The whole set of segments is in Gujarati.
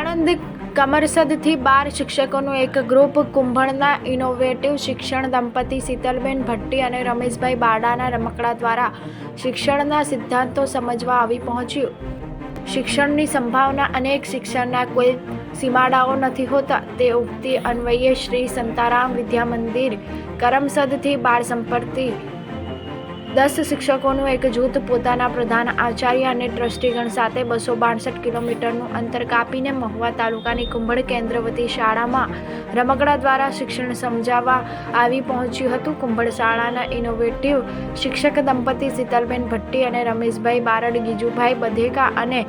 આણંદ કમરસદથી બાર શિક્ષકોનું એક ગ્રુપ કુંભણના ઇનોવેટિવ શિક્ષણ દંપતી શીતલબેન ભટ્ટી અને રમેશભાઈ બાડાના રમકડા દ્વારા શિક્ષણના સિદ્ધાંતો સમજવા આવી પહોંચ્યું. શિક્ષણની સંભાવના અનેક શિક્ષણના કોઈ સીમાડાઓ નથી હોતા. તે ઉક્તિ અન્વયે શ્રી સંતારામ વિદ્યા મંદિર કરમસદથી બાળ સંપત્તિ દસ શિક્ષકોનું એક જૂથ પોતાના પ્રધાન આચાર્ય અને ટ્રસ્ટીગણ સાથે બસો બાસઠ કિલોમીટરનું અંતર કાપીને મહુવા તાલુકાની કુંભળ કેન્દ્રવતી શાળામાં રમકડા દ્વારા શિક્ષણ સમજાવવા આવી પહોંચ્યું હતું. કુંભળ શાળાના ઇનોવેટિવ શિક્ષક દંપતી શીતલબેન ભટ્ટી અને રમેશભાઈ બારડ, ગીજુભાઈ બધેકા અને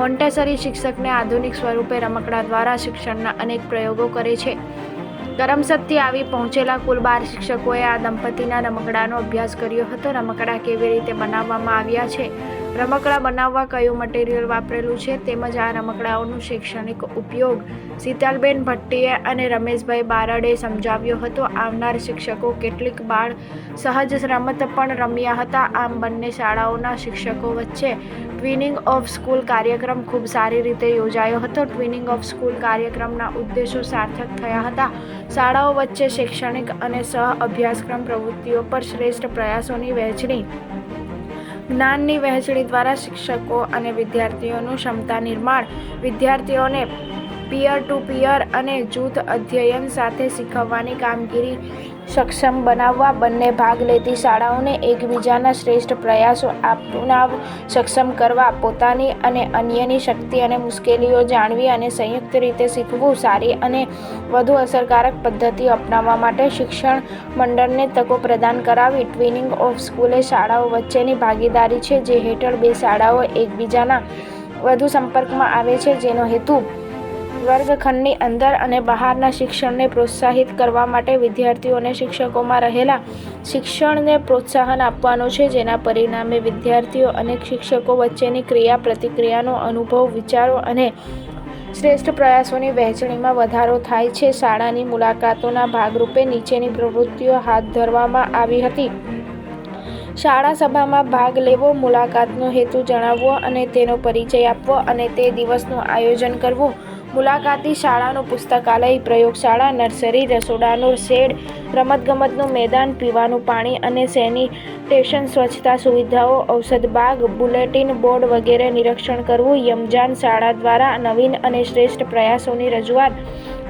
મોન્ટેસરી શિક્ષકને આધુનિક સ્વરૂપે રમકડા દ્વારા શિક્ષણના અનેક પ્રયોગો કરે છે. કરમસદથી આવી પહોંચેલા કુલ બાર શિક્ષકોએ આ દંપતીના રમકડાનો અભ્યાસ કર્યો હતો. રમકડા કેવી રીતે બનાવવામાં આવ્યા છે? રમકડા બનાવવા કયું મટીરિયલ વાપરેલું છે તેમજ આ રમકડાઓનું શૈક્ષણિક ઉપયોગ શીતલબેન ભટ્ટીએ અને રમેશભાઈ બારડે સમજાવ્યો હતો. આવનાર શિક્ષકો કેટલીક બાળ સહજ રમત પણ રમ્યા હતા. આમ બંને શાળાઓના શિક્ષકો વચ્ચે ટ્વિનિંગ ઓફ સ્કૂલ કાર્યક્રમ ખૂબ સારી રીતે યોજાયો હતો. ટ્વિનિંગ ઓફ સ્કૂલ કાર્યક્રમના ઉદ્દેશો સાર્થક થયા હતા. શાળાઓ વચ્ચે શૈક્ષણિક અને સહ અભ્યાસક્રમ પ્રવૃત્તિઓ પર શ્રેષ્ઠ પ્રયાસોની વહેંચણી જ્ઞાનની વહેંચણી દ્વારા શિક્ષકો અને વિદ્યાર્થીઓનું ક્ષમતા નિર્માણ, વિદ્યાર્થીઓને પિયર ટુ પિયર અને જૂથ અધ્યયન સાથે શીખવવાની કામગીરી સક્ષમ બનાવવા બંને ભાગ લેતી શાળાઓને એકબીજાના શ્રેષ્ઠ પ્રયાસો આપનાવ સક્ષમ કરવા, પોતાની અને અન્યની શક્તિ અને મુશ્કેલીઓ જાણવી અને સંયુક્ત રીતે શીખવું સારી અને વધુ અસરકારક પદ્ધતિઓ અપનાવવા માટે શિક્ષણ મંડળને તકો પ્રદાન કરાવી ટ્વિનિંગ ઓફ સ્કૂલે શાળાઓ વચ્ચેની ભાગીદારી છે જે હેઠળ બે શાળાઓ એકબીજાના વધુ સંપર્કમાં આવે છે જેનો હેતુ વર્ગખંડની અંદર અને બહારના શિક્ષણને પ્રોત્સાહિત કરવા માટે વિદ્યાર્થીઓને શિક્ષકોમાં રહેલા શિક્ષણને પ્રોત્સાહન આપવાનો છે, જેના પરિણામે વિદ્યાર્થીઓ અને શિક્ષકો વચ્ચેની ક્રિયા પ્રતિક્રિયાનો અનુભવ, વિચારો અને શ્રેષ્ઠ પ્રયાસોની વહેંચણીમાં વધારો થાય છે. શાળાની મુલાકાતોના ભાગરૂપે નીચેની પ્રવૃત્તિઓ હાથ ધરવામાં આવી હતી. શાળા સભામાં ભાગ લેવો, મુલાકાતનો હેતુ જણાવવો અને તેનો પરિચય આપવો અને તે દિવસનું આયોજન કરવું મુલાકાતી શાળાનું પુસ્તકાલય પ્રયોગશાળા નર્સરી રસોડાનું શેડ રમતગમતનું મેદાન પીવાનું પાણી અને સેનિટેશન સ્વચ્છતા સુવિધાઓ, ઔષધ બાગ, બુલેટિન બોર્ડ વગેરે નિરીક્ષણ કરવું, યમજાન શાળા દ્વારા નવીન અને શ્રેષ્ઠ પ્રયાસોની રજૂઆત,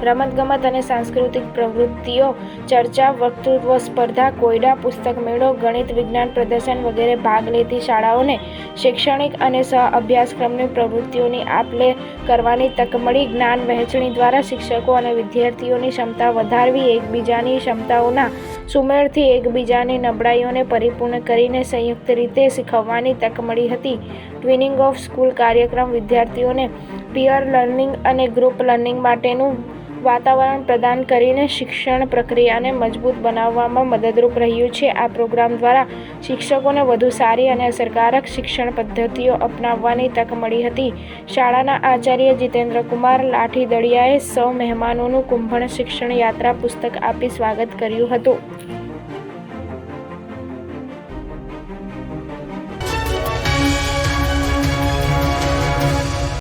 રમતગમત અને સાંસ્કૃતિક પ્રવૃત્તિઓ, ચર્ચા, વક્તૃત્વ સ્પર્ધા, કોયડા, પુસ્તક મેળો, ગણિત, વિજ્ઞાન પ્રદર્શન વગેરે ભાગ લેતી શાળાઓને શૈક્ષણિક અને સહ અભ્યાસક્રમની પ્રવૃત્તિઓની આપ લે કરવાની તક મળી. જ્ઞાન વહેંચણી દ્વારા શિક્ષકો અને વિદ્યાર્થીઓની ક્ષમતા વધારવી, એકબીજાની ક્ષમતાઓના સુમેળથી એકબીજાની નબળાઈઓને પરિપૂર્ણ કરીને સંયુક્ત રીતે શીખવવાની તક મળી હતી. ટ્વિનિંગ ઓફ સ્કૂલ કાર્યક્રમ વિદ્યાર્થીઓને પિયર લર્નિંગ અને ગ્રુપ લર્નિંગ માટેનું વાતાવરણ પ્રદાન કરીને શિક્ષણ પ્રક્રિયાને મજબૂત બનાવવામાં મદદરૂપ રહ્યું છે. આ પ્રોગ્રામ દ્વારા શિક્ષકોને વધુ સારી અને અસરકારક શિક્ષણ પદ્ધતિઓ અપનાવવાની તક મળી હતી. શાળાના આચાર્ય જીતેન્દ્ર કુમાર લાઠી દળિયાએ સૌ મહેમાનોનું કુંભણ શિક્ષણ યાત્રા પુસ્તક આપી સ્વાગત કર્યું હતું.